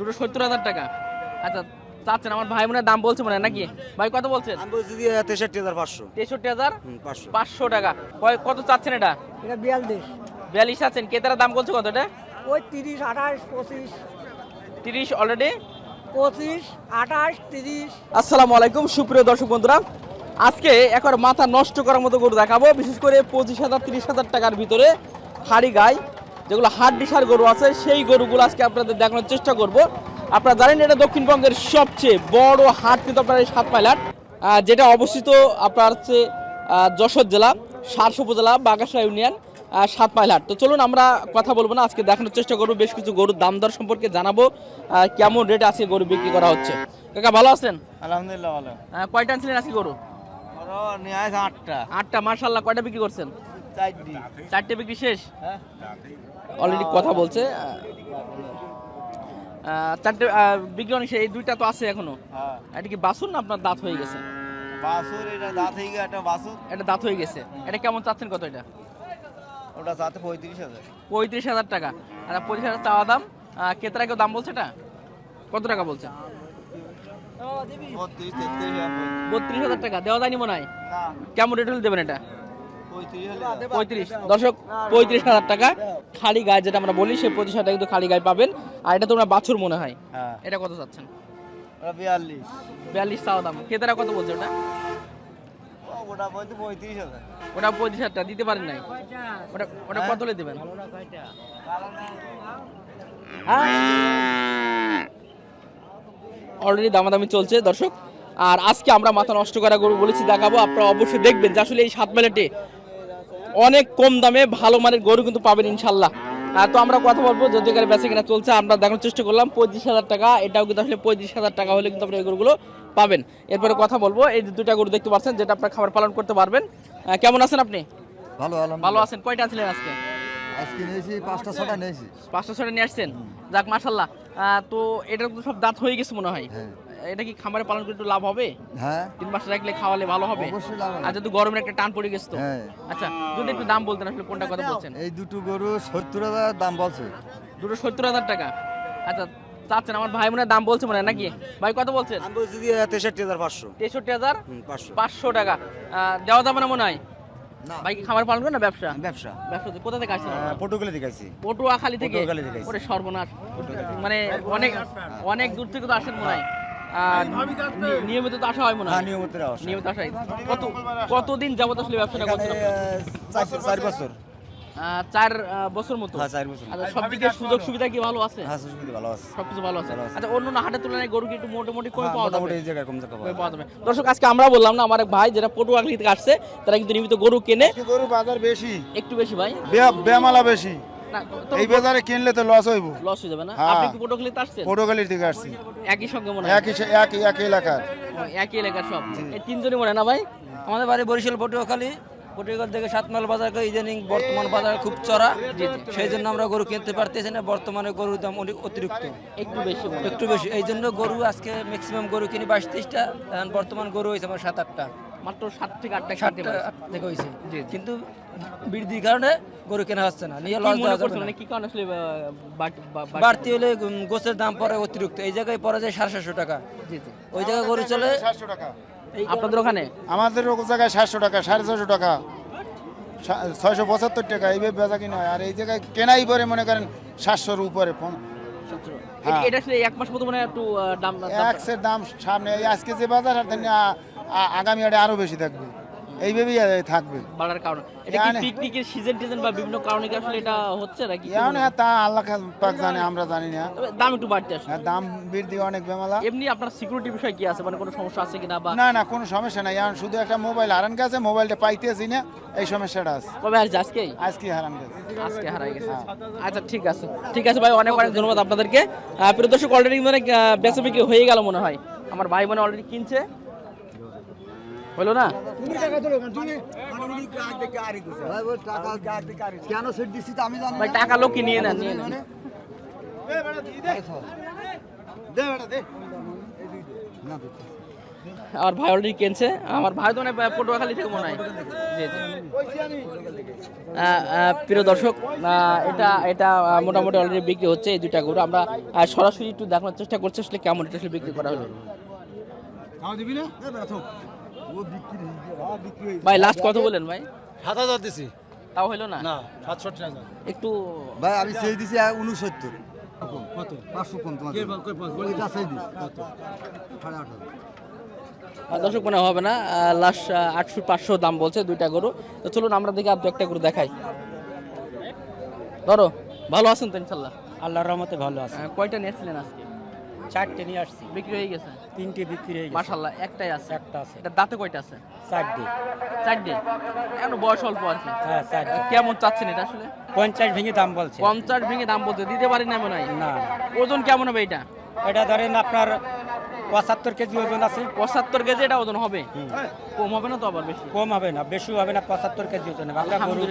দুটো সত্তর হাজার টাকা। আচ্ছা চাচ্ছেন আমার ভাই বোনের দাম বলছে মনে হয় নাকি? ভাই কত বলছেন? আমি বলছি যে তেষট্টি হাজার পাঁচশো। তেষট্টি হাজার পাঁচশো। পাঁচশো টাকা। কয়- কত চাচ্ছেন এটা? এটা বিয়াল্লিশ। বিয়াল্লিশ আছেন কেতারা দাম বলছে কত এটা? ওই তিরিশ আঠাশ পঁচিশ। তিরিশ অলরেডি পঁচিশ আঠাশ তিরিশ। আসসালামু আলাইকুম সুপ্রিয় দর্শক বন্ধুরা। আজকে একবার মাথা নষ্ট করার মতো গরু দেখাবো বিশেষ করে পঁচিশ হাজার তিরিশ হাজার টাকার ভিতরে হাড়ি গাই। যেগুলো হাট ডিসার গরু আছে সেই গরুগুলো আজকে আপনাদের দেখানোর চেষ্টা করব। আপনারা জানেন এটা দক্ষিণবঙ্গের সবচেয়ে বড় হাট কিন্তু আপনার এই সাতমাইল হাট। যেটা অবস্থিত আপনার হচ্ছে যশোর জেলা সারস উপজেলা বাগাসা ইউনিয়ন আহ, সাতমাইল হাট। তো চলুন আমরা কথা বলব না আজকে দেখানোর চেষ্টা করব বেশ কিছু গরুর দাম দর সম্পর্কে জানাব কেমন রেটে আজকে গরু বিক্রি করা হচ্ছে। কাকা ভালো আছেন? আলহামদুলিল্লাহ ভালো। কয়টা আনছিলেন আজকে গরু? আটটা। আটটা মার্শাল্লাহ কয়টা বিক্রি করছেন? চারটে বিক্রি শেষ? হ্যাঁ। অলরেডি কথা বলছে। চারটে শেষ। এই দুইটা তো আছে এখনও। হ্যাঁ। এটা কি বাসুর না আপনার দাঁত হয়ে গেছে? বাসুর এটা দাঁত হয়ে গেছে বাসুর। এটা দাঁত হয়ে গেছে। এটা কেমন চাচ্ছেন কত এটা? ওটা চাতে পঁয়ত্রিশ হাজার। পঁয়ত্রিশ হাজার টাকা। আর পঁচিশ হাজার চাওয়া দাম আহ, ক্রেতারা কেউ দাম বলছে এটা? কত টাকা বলছে? বত্রিশ হাজার। টাকা। দেওয়া যায়নি মনে হয়? কেমন রেট হলে দেবেন এটা? পঁয়ত্রিশ দর্শক পঁয়ত্রিশ হাজার টাকা খালি গায়ে যেটা আমরা বলি সেই পঁচিশ হাজার কিন্তু খালি গায়ে পাবেন। আর এটা তোমরা বাছুর মনে হয়। হ্যাঁ। এটা কত চাচ্ছেন? বিয়াল্লিশ। বিয়াল্লিশ চাওয়া দাম। ক্রেতারা কত বলছে ওটা? ওটা পঁয়ত্রিশ হাজার। ওটা পঁচিশ হাজার দিতে পারেন নাই? ওটা ওটা কত হলে দেবেন? অলরেডি দামাদামি চলছে দর্শক। আর আজকে আমরা মাথা নষ্ট করা গরু বলেছি দেখাবো। আপনারা অবশ্যই দেখবেন যে আসলে এই সাত মেলাটে অনেক কম দামে ভালো মানের গরু কিন্তু পাবেন ইনশাল্লাহ তো আমরা কথা বলব যদি এখানে বেচে কিনা চলছে আমরা দেখানোর চেষ্টা করলাম পঁয়ত্রিশ হাজার টাকা এটাও কিন্তু আসলে পঁয়ত্রিশ হাজার টাকা হলে কিন্তু আপনার এই গরুগুলো পাবেন। এরপরে কথা বলব এই যে দুটা গরু দেখতে পাচ্ছেন যেটা আপনার খাবার পালন করতে পারবেন। কেমন আছেন আপনি? ভালো ভালো আছেন কয়টা আছিলেন আজকে? আজকে নিয়েছি পাঁচটা ছটা নিয়েছি। পাঁচটা ছটা নিয়ে আসছেন? যাক মাসাল্লাহ তো এটার তো সব দাঁত হয়ে গেছে মনে হয়। হ্যাঁ। এটা কি খামারে পালন করে একটু লাভ হবে? হ্যাঁ। তিন মাস রাখলে খাওয়ালে ভালো হবে? অবশ্যই লাভ হবে। আর যদি গরমের একটা টান পড়ে গেছে তো? হ্যাঁ। আচ্ছা যদি একটু দাম বলতেন আসলে কোনটা কথা বলছেন? এই দুটো গরু সত্তর হাজার দাম বলছে। দুটো সত্তর হাজার টাকা। আচ্ছা চাচ্ছেন আমার ভাই বোনের দাম বলছে মনে নাকি? ভাই কত বলছেন? আমি বলছি তেষট্টি হাজার পাঁচশো। তেষট্টি হাজার পাঁচশো। পাঁচশো টাকা। আহ, দেওয়া যাবে না মনে হয়? ভাই কি খামার পালন করে না ব্যবসা? ব্যবসা। ব্যবসা কোথা থেকে আসছেন? আপনারা? পটুগুলো দেখাইছি পটুয়াখালী থেকে? পটুয়াখালী থেকে ওরে সর্বনাশ। মানে অনেক অনেক দূর থেকে তো আসেন মনে হয়। নিয়মিত তো আসা হয় মনে হ্যাঁ। হয় নিয়মিত আসা নিয়মিত আসা কত কতদিন যাবত আসলে ব্যবসাটা করছেন চার বছর। চার বছর মতো? হ্যাঁ চার বছর। আচ্ছা সব দিকে সুযোগ সুবিধা কি ভালো আছে? হ্যাঁ সুস্মিতা ভালো আছে। সবকিছু ভালো আছে। আচ্ছা অন্য অন্য হাটের তুলনায় গরু কি একটু মোটামুটি কমে হ্যাঁ, পাওয়া যাবে? মোটামুটি এই জায়গায় কম জায়গা পাওয়া যাবে। দর্শক আজকে আমরা বললাম না আমার এক ভাই যারা পটুয়াখালী থেকে আসছে তারা কিন্তু নিয়মিত গরু কেনে। গরু বাজার বেশি। একটু বেশি ভাই। বেমালা বেশি। না এই বাজারে কিনলে তো লস হইব। লস হয়ে যাবে না? হ্যাঁ। আপনি কি পটুয়াখালীতে আসছেন? পটুয়াখালীর থেকে আসছি। একই সঙ্গে মনে হয়। একই একই একই এলাকার। একই এলাকার সব। এই তিনজনই মনে না ভাই? আমাদের বাড়ি বরিশাল পটুয়াখালী। পটুয়াখালী থেকে সাতমাইল বাজার ইদানিং বর্তমান বাজার খুব চড়া। সেই জন্য আমরা গরু কিনতে পারতেছি না। বর্তমানে গরুর দাম অনেক অতিরিক্ত। একটু বেশি একটু বেশি। এই জন্য গরু আজকে ম্যাক্সিমাম গরু কিনি বাইশ তেইশটা বর্তমান গরু হয়েছে আমার সাত আটটা। মাত্র সাত থেকে কিনতে সাতটা থেকে হয়েছে। কিন্তু বৃদ্ধির কারণে গরু কেনা হচ্ছে না নিয়ে লস দেওয়া যাবে মানে কি কারণে আসলে বাড়তি- হলে গোছের দাম পড়ে অতিরিক্ত। এই জায়গায় পড়ে যায় সাড়ে সাতশো টাকা। ওই জায়গায় গরু চলে সাতশো টাকা। আপনাদের ওখানে? আমাদের জায়গায় সাতশো টাকা সাড়ে ছশো টাকা। ছয়শো পঁচাত্তর টাকা এইভাবে বেচা কিনা হয়। আর এই জায়গায় কেনাই পরে মনে করেন সাতশোর উপরে পন- এটা- আসলে এক মাস মতো মানে একটু দাম একসের দাম সামনে আজকে যে বাজার আর আগামী আড়ে আরও বেশি থাকবে। এইভাবেই থাকবে। বাড়ার কারণ। এটা কি পিকনিকের সিজন টিজন বা বিভিন্ন কারণে কি আসলে এটা হচ্ছে নাকি? এখন হ্যাঁ তা আল্লাহ পাক জানে আমরা জানি না। দাম একটু বাড়তে আসে হ্যাঁ, দাম বৃদ্ধি অনেক বেমালা। এমনি আপনার সিকিউরিটি বিষয় কি আছে? মানে কোনো সমস্যা আছে কিনা বা না না কোনো সমস্যা নাই। এখন শুধু একটা মোবাইল হারান গেছে মোবাইলটা পাইতেছি না এই সমস্যাটা আছে। কবে আসছে? আজকেই আজকে হারান গেছে। আজকে হারাই গেছে। আচ্ছা ঠিক আছে। ঠিক আছে ভাই অনেক অনেক ধন্যবাদ আপনাদেরকে। প্রিয় দর্শক অলরেডি মানে আহ, বেচা বিক্রি হয়ে গেল মনে হয়। আমার ভাই বোনে অলরেডি কিনছে। হলো না। কেন? সেট দিচ্ছি আমি জানি ভাই টাকা লোক নিয়ে নেন? নিয়ে নেন না। আমার ভাই অলরেডি কিনছে। আমার ভাই তো মানে পটুয়াখালী থেকে মনে হয়। প্রিয় দর্শক এটা এটা মোটামুটি অলরেডি বিক্রি হচ্ছে এই দুইটা গরু। আমরা সরাসরি একটু দেখানোর চেষ্টা করছি আসলে কেমন এটা আসলে বিক্রি করা হলো। ভাই লাস্ট কত বলেন ভাই? সাত হাজার দিছি। তাও হলো না? না সাতষট্টি হাজার। একটু ভাই আমি সেই দিছি উনসত্তর। কত? পাঁচশো কম তোমার সাড়ে আট দর্শক মনে হবে না লাস্ট আটশো পাঁচশো দাম বলছে দুইটা গরু। তো চলুন আমরা দেখি আর দু একটা গরু দেখাই। ধরো ভালো আছেন তো ইনশাল্লাহ? আল্লাহর রহমতে ভালো আছে। কয়টা নিয়েছিলেন আজকে? চারটে নিয়ে আসছি। বিক্রি হয়ে গেছে? তিনটে বিক্রি হয়ে মাশাল্লাহ একটাই আছে। একটা আছে। এটা দাঁতে কয়টা আছে? চারটে। চারটে? এখন বয়স অল্প কি হ্যাঁ চারটে। কেমন চাচ্ছেন এটা আসলে? পঞ্চাশ ভেঙে দাম বলছে। পঞ্চাশ ভেঙে দাম বলতে দিতে পারি না মনে হয়? না ওজন কেমন হবে এটা? এটা ধরেন আপনার পঁচাত্তর কেজি ওজন আছে। পঁচাত্তর কেজি এটা ওজন হবে? কম হবে না তো আবার বেশি? কম হবে না বেশি হবে না পঁচাত্তর কেজি ওজন হবে। গরু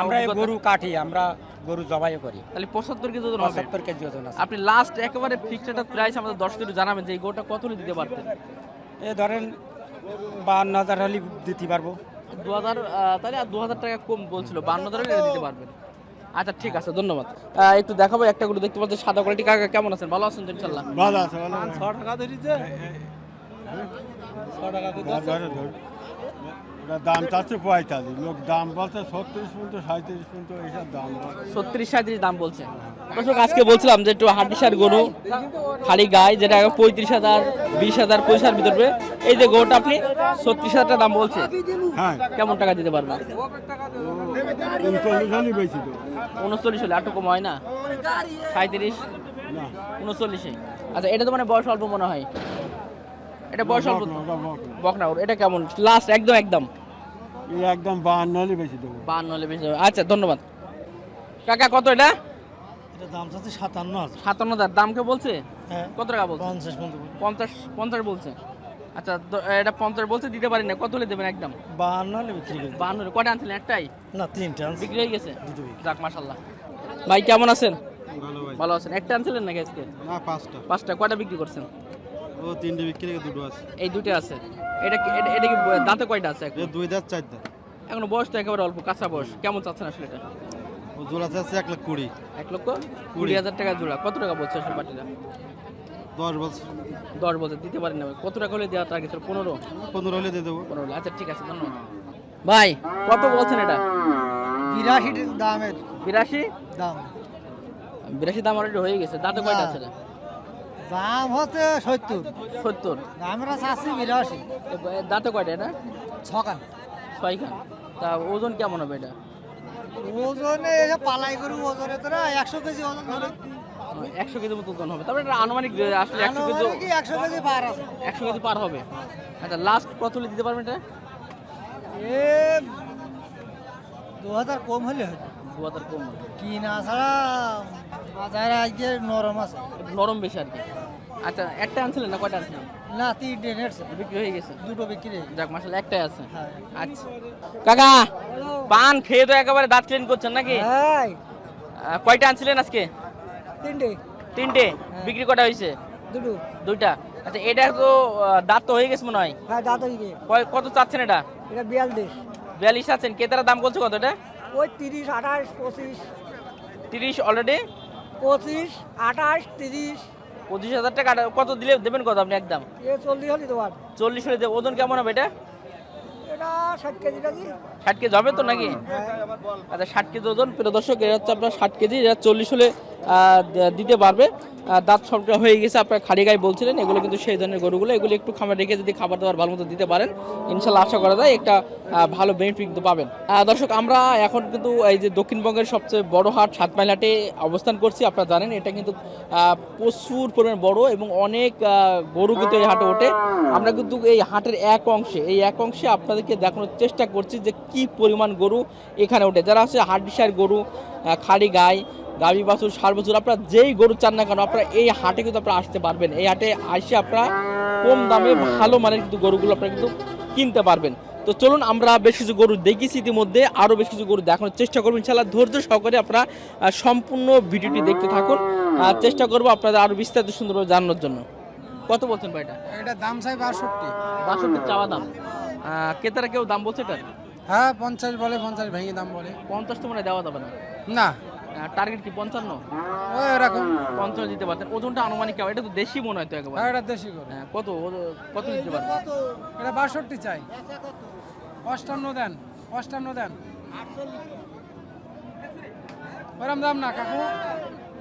আমরা গরু কাটি আমরা গরু জবাই করি। তাহলে পঁচাত্তর কেজি ওজন হবে? পঁচাত্তর কেজি ওজন আছে। আপনি লাস্ট একেবারে ফিক্সড একটা প্রাইস আমাদের দর্শকদের একটু জানাবেন যে এই গোটা কত হলে দিতে পারতেন? এ ধরেন বান্ন হাজার হলে দিতে পারব। দু হাজার তাহলে আর দু হাজার টাকা কম বলছিল বান্ন হাজার হলে দিতে পারবেন। আচ্ছা ঠিক আছে ধন্যবাদ। একটু দেখাবো একটা করে দেখতে পাচ্ছি সাদা কোয়ালিটি কাকা কেমন আছেন? ভালো আছেন ইনশাল্লাহ ভালো আছে ভালো ছ টাকা ধরিছে? ছ টাকা ওটা দাম চাচ্ছে পঁয়তাল্লিশ। লোক দাম বলছে ছত্রিশ পর্যন্ত সাঁত্রিশ পর্যন্ত এইসব দাম ছত্রিশ সাঁত্রিশ দাম বলছে। দর্শক আজকে বলছিলাম যে একটু গরু খালি গায়ে যেটা পঁয়ত্রিশ হাজার বিশ হাজার ভিতরে এই যে গরুটা আপনি ছত্রিশ হাজার দাম বলছে। হ্যাঁ। কেমন টাকা দিতে পারবেন? উনচল্লিশ হলে আটটু কম হয় না। সাঁত্রিশ উনচল্লিশে। আচ্ছা এটা তো মানে বয়স অল্প মনে হয়। এটা বয়স অল্প। বকনা এটা কেমন? লাস্ট একদম একদম। একদম বাহান্ন হলেই বেশি দেবো। বান্ন হলে বেশি হবে। আচ্ছা ধন্যবাদ। কাকা কত এটা? এটা দাম চাচ্ছে সাতান্ন হাজার। সাতান্ন হাজার। দাম কে বলছে? হ্যাঁ কত টাকা বলছে? পঞ্চাশ পঞ্চাশ পঞ্চাশ বলছে। আচ্ছা এটা পঞ্চাশ বলছে দিতে পারি না। কত হলে দেবেন একদম? বাহান্ন হলে বিক্রি করি বান্ন হলে কটা আনছিলেন? একটাই? না তিনটে বিক্রি হয়ে গেছে? যাক মাশাল্লাহ ভাই কেমন আছেন? ভালো আছেন। একটা আনছিলেন নাকি আজকে? না পাঁচটা। পাঁচটা। কয়টা বিক্রি করছেন? ও তিনটে বিক্রি করে দুটো আছে। এই দুটো আছে। এটা কি এটা- কি দাঁতে কয়টা আছে এখন? দুই দাঁত চার দাঁত। এখনও বয়স তো একেবারে অল্প কাঁচা বয়স। কেমন চাচ্ছেন আসলে এটা? ও জোড়া চাচ্ছে এক লাখ কুড়ি। এক লক্ষ কুড়ি। হাজার টাকা জোড়া। কত টাকা বলছে আসলে পাটিরা দশ বলছে দশ বছর দিতে পারেন না। কত টাকা হলে দেওয়া টার্গেট পনেরো? পনেরো হলে দিয়ে দেবো। পনেরো আচ্ছা ঠিক আছে ধন্যবাদ। ভাই কত বলছেন এটা? বিরাশি দামের। বিরাশি? দাম। বিরাশি দাম অলরেডি হয়ে গেছে। দাঁতে কয়টা আছে এটা? দাম হচ্ছে সত্তর। সত্তর। আমরা চাচ্ছি বিরাশি। দাঁতে কয়টা এটা? ছকান ছয় খান তা ওজন কেমন হবে এটা? ওজনে পালাই গরু ওজনে তোরা একশো কেজি ওজন ধরে। একশো কেজি মতো ওজন হবে। তারপরে এটা আনুমানিক আসলে একশো কেজি একশো কেজি পার আছে। একশো কেজি পার হবে। আচ্ছা লাস্ট কত হলে দিতে পারবেন এটা? এ দু হাজার কম হলে হতো কম হবে। কিনা ছাড়া বাজারে আজকে নরম আছে। নরম বেশি আর কি। আচ্ছা একটা আনছিলেন না? কয়টা আনছিলেন? না তিনটে বিক্রি হয়ে গেছে? দুটো বিক্রি যাক মাসাল একটাই আছে। হ্যাঁ। আচ্ছা। কাকা পান খেয়ে তো একেবারে দাঁত ক্লিন করছেন নাকি? হ্যাঁ কয়টা আনছিলেন আজকে? তিনটে। তিনটে? বিক্রি কটা হয়েছে? দুটো। দুইটা। আচ্ছা এটা তো দাঁত তো হয়ে গেছে মনে হয়? হ্যাঁ দাঁত দিকে কয়- কত চাচ্ছেন এটা? এটা বিয়াল্লিশ। বিয়াল্লিশ আছেন কেতারা দাম বলছে কত এটা? ওই তিরিশ আঠাশ পঁচিশ। তিরিশ অলরেডি পঁচিশ আঠাশ তিরিশ। পঁচিশ হাজার টাকা কত দিলে দেবেন কত আপনি একদম? চল্লিশ হলি তোমার চল্লিশ হলে দেব। ওজন কেমন হবে এটা? এটা ষাট কেজি হবে তো নাকি? হ্যাঁ। আচ্ছা ষাট কেজি ওজন। প্রিয় দর্শক এটা হচ্ছে আপনার ষাট কেজি এটা চল্লিশ হলে দিতে পারবে। দাঁত সবটা হয়ে গেছে, আপনার খাড়ি গায়ে বলছিলেন, এগুলো কিন্তু সেই ধরনের গরুগুলো, এগুলো একটু খাবার রেখে যদি খাবার দাবার ভালো মতো দিতে পারেন, ইনশাল্লাহ আশা করা যায় একটা ভালো বেনিফিট কিন্তু পাবেন। দর্শক, আমরা এখন কিন্তু এই যে দক্ষিণবঙ্গের সবচেয়ে বড় হাট সাতমাইল হাটে অবস্থান করছি, আপনারা জানেন, এটা কিন্তু প্রচুর পরিমাণ বড় এবং অনেক গরু কিন্তু এই হাটে ওঠে। আমরা কিন্তু এই হাটের এক অংশে, এই এক অংশে আপনাদেরকে দেখানোর চেষ্টা করছি যে কি পরিমাণ গরু এখানে ওঠে। যারা আছে হাড্ডিসার গরু খাড়ি গাই গাভী বাছুর সার বছর আপনারা যেই গরু চান না কেন আপনারা এই হাটে কিন্তু আপনারা আসতে পারবেন। এই হাটে আসে আপনারা কম দামে ভালো মানের কিন্তু গরুগুলো আপনারা কিন্তু কিনতে পারবেন। তো চলুন আমরা বেশ কিছু গরু দেখেছি ইতিমধ্যে আরও বেশ কিছু গরু দেখানোর চেষ্টা করব ইনশাল্লাহ ধৈর্য সহকারে আপনারা সম্পূর্ণ ভিডিওটি দেখতে থাকুন। চেষ্টা করব আপনাদের আরও বিস্তারিত সুন্দরভাবে জানানোর জন্য। কত বলছেন ভাই এটা? এটা দাম চাই বাষট্টি। বাষট্টি চাওয়া দাম। আহ, ক্রেতারা কেউ দাম বলছে এটার? হ্যাঁ পঞ্চাশ বলে পঞ্চাশ ভেঙে দাম বলে। পঞ্চাশ তো মানে দেওয়া যাবে না। না টার্গেট কি পঞ্চান্ন? ওই এরকম। পঞ্চান্ন দিতে পারতেন। ওজনটা আনুমানিক কেমন? এটা তো দেশি মনে হয় তো একবার। হ্যাঁ এটা দেশি গরু হ্যাঁ, কত? কত দিতে পারবেন এটা বাষট্টি চাই। অষ্টান্ন দেন অষ্টান্ন দেন। ওরম দাম না কাকু।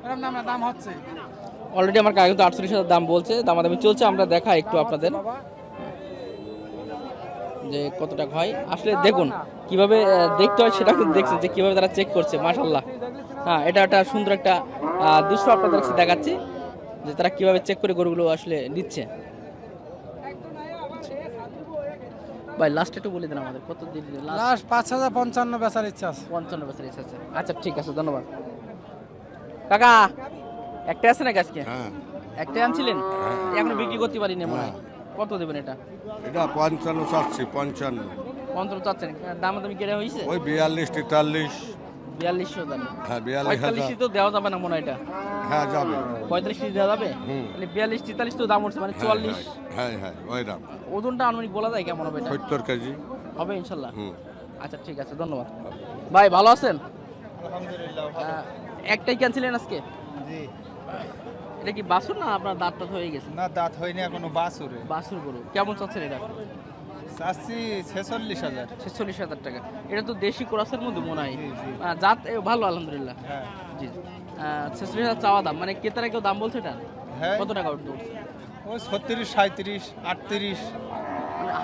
ওরম দাম না দাম হচ্ছে। অলরেডি আমার কাকা কিন্তু আটচল্লিশ হাজার দাম বলছে দামাদামি চলছে আমরা দেখা একটু আপনাদের। যে কত টাকা হয়। আসলে দেখুন কীভাবে দেখতে হয় সেটা কিন্তু দেখছেন যে কীভাবে তারা চেক করছে মাশাল্লাহ হ্যাঁ এটা একটা সুন্দর একটা দৃশ্য আপনাদের কাছে দেখাচ্ছি যে তারা কীভাবে চেক করে গরুগুলো আসলে নিচ্ছে। ভাই লাস্ট একটু বলে দিন আমাদের কত দিন লাস্ট পাঁচ হাজার পঞ্চান্ন বেচার ইচ্ছা আছে। পঞ্চান্ন বছর ইচ্ছা আছে। আচ্ছা ঠিক আছে ধন্যবাদ। কাকা একটা আছে নাকি আজকে হ্যাঁ। একটা আনছিলেন? এখনও বিক্রি করতে পারিনি মনে হয়। কত দেবেন এটা? এটা পঞ্চান্ন চাচ্ছি পঞ্চান্ন। পঞ্চান্ন চাচ্ছেন। দাম দামি কেটে হয়েছে? ওই বিয়াল্লিশ তেতাল্লিশ। বিয়াল্লিশশো দাম হ্যাঁ বিয়াল্লিশ তো দেওয়া যাবে না মনে হয় এটা। হ্যাঁ যাবে। পঁয়তাল্লিশ দেওয়া যাবে? হুম। মানে বিয়াল্লিশ তেতাল্লিশ তো দাম উঠছে মানে হ্যাঁ, চুয়াল্লিশ। হ্যাঁ হ্যাঁ ওই দাম। ওজনটা আনুমানিক বলা যায় কেমন হবে এটা? সত্তর কেজি। হবে ইনশাল্লাহ? আচ্ছা ঠিক আছে ধন্যবাদ। ভাই ভালো আছেন? একটাই ক্যান্সেলেন আজকে? এটা কি বাসুর না আপনার দাঁত হয়ে গেছে? না দাঁত হয়নি এখনও বাসুরে বাসুর গরু। কেমন চাচ্ছেন এটা? চাচ্ছি ছেচল্লিশ হাজার। ছেচল্লিশ হাজার টাকা। এটা তো দেশি কোরাসের মধ্যে মনে হয়। জাত ভালো আলহামদুলিল্লাহ। জি ছেচল্লিশ হাজার চাওয়া দাম। মানে ক্রেতারা কেউ দাম বলছে এটা? হ্যাঁ। কত টাকা উঠতে ওই ছত্রিশ সাঁত্রিশ আটত্রিশ।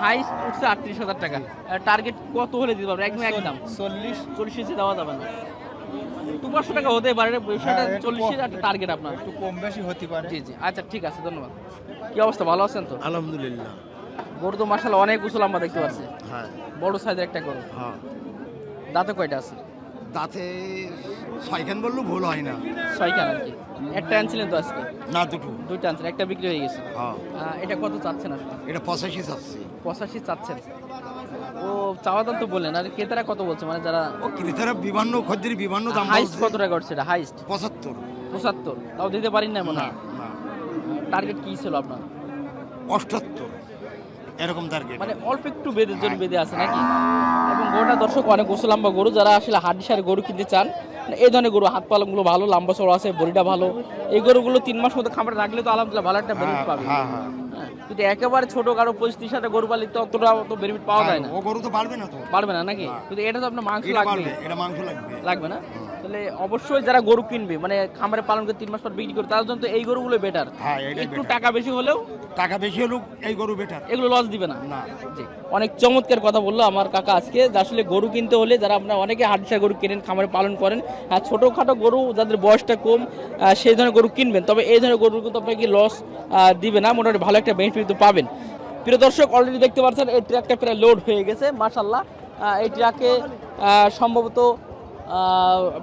হাইস্ট উঠছে আটত্রিশ হাজার টাকা। টার্গেট কত হলে দিতে পারবে? একদম একদম। চল্লিশ। চল্লিশ ইঞ্চি দেওয়া যাবে না। দু পাঁচশো টাকা হতে পারে। হ্যাঁ, একটু চল্লিশের একটা টার্গেট আপনার। একটু কম বেশি হতে পারে। জি জি। আচ্ছা ঠিক আছে ধন্যবাদ। কি অবস্থা? ভালো আছেন তো? আলহামদুলিল্লাহ। গরু তো মাসাল অনেক উঁচু আমরা দেখতে পাচ্ছি। হ্যাঁ। বড় সাইজের একটা গরু। হ্যাঁ। দাঁতে কয়টা আছে? দাঁতে ছয়খান বললেও ভুল হয় না। ছয়খান আর কি। একটা আনছিলেন তো আজকে? না দুটো। দুইটা আনছেন একটা বিক্রি হয়ে গেছে। হ্যাঁ। এটা কত চাচ্ছেন আসলে? এটা পঁচাশি চাচ্ছি। পঁচাশি চাচ্ছেন। ও চাওয়া দাম তো বললেন। আর ক্রেতারা কত বলছে? মানে যারা ও ক্রেতারা বিভিন্ন খদ্দের বিভিন্ন দাম হাইস্ট। কত টাকা উঠছে এটা? হাইস্ট পঁচাত্তর। পঁচাত্তর। তাও দিতে পারেন না মনে হয়? টার্গেট কি ছিল আপনার? অষ্টাত্তর। এরকম টার্গেট মানে অল্প একটু বেঁধে জন বেঁধে আছে নাকি? এবং গরুটা দর্শক অনেক উঁচু লম্বা গরু যারা আসলে হাড্ডি সারে গরু কিনতে চান মানে এই ধরনের গরু হাত পালনগুলো ভালো লম্বা চড়া আছে বডিটা ভালো এই গরুগুলো তিন মাস মতো খামারে রাখলে তো আলহামদুলিল্লাহ ভালো একটা বেনিফিট পাবে। হ্যাঁ হ্যাঁ। হ্যাঁ, কিন্তু একেবারে ছোট কারও পঁচিশ সাথে গরু পালিত অতটা অত বেনিফিট পাওয়া যায় না। ও গরু তো পারবে না তো। পারবে না নাকি? কিন্তু এটা তো আপনার মাংস লাগবে। এটা মাংস লাগবে। লাগবে না? তাহলে অবশ্যই যারা গরু কিনবে মানে খামারে পালন করে তিন মাস পর বিক্রি করে তার জন্য তো এই গরুগুলো বেটার হ্যাঁ এটাই একটু better। টাকা বেশি হলেও টাকা বেশি হলেও এই গরু বেটার এগুলো লস দিবে না। না। জি। অনেক চমৎকার কথা বলল আমার কাকা আজকে যে আসলে গরু কিনতে হলে যারা আপনারা অনেকে হাটসা গরু কেনেন খামারে পালন করেন আর ছোটোখাটো গরু যাদের বয়সটা কম আহ, সেই ধরনের গরু কিনবেন। তবে এই ধরনের গরু কিন্তু আপনাকে লস দিবে না মোটামুটি ভালো একটা বেনিফিট কিন্তু পাবেন। প্রিয় দর্শক অলরেডি দেখতে পাচ্ছেন এই ট্রাকটা প্রায় লোড হয়ে গেছে মার্শাল্লাহ এই ট্রাকে সম্ভবত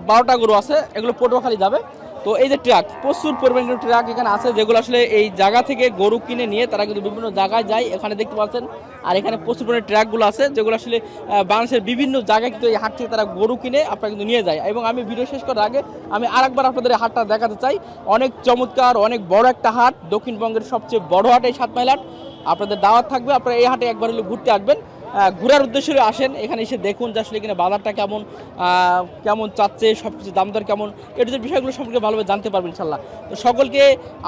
বারোটা গরু আছে, এগুলো পটুয়াখালী যাবে। তো এই যে ট্রাক, প্রচুর পরিমাণে ট্রাক এখানে আছে, যেগুলো আসলে এই জায়গা থেকে গরু কিনে নিয়ে তারা কিন্তু বিভিন্ন জায়গায় যায়, এখানে দেখতে পাচ্ছেন। আর এখানে প্রচুর পরিমাণে ট্রাকগুলো আছে, যেগুলো আসলে বাংলাদেশের বিভিন্ন জায়গায় কিন্তু এই হাট থেকে তারা গরু কিনে আপনারা কিন্তু নিয়ে যায়। এবং আমি ভিডিও শেষ করার আগে আমি আরেকবার আপনাদের এই হাটটা দেখাতে চাই। অনেক চমৎকার, অনেক বড় একটা হাট, দক্ষিণবঙ্গের সবচেয়ে বড় হাট এই সাত মাইল হাট। আপনাদের দাওয়াত থাকবে, আপনারা এই হাটে একবার হলে ঘুরতে আসবেন। ঘোরার উদ্দেশ্যে আসেন। এখানে এসে দেখুন যে আসলে এখানে বাজারটা কেমন কেমন চাচ্ছে সব কিছু দাম দর কেমন। এটা যে বিষয়গুলো সম্পর্কে ভালোভাবে জানতে পারবেন ইনশাল্লাহ তো সকলকে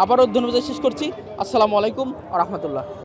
আবারও ধন্যবাদ শেষ করছি। আসসালামু আলাইকুম আ রহমতুল্লাহ।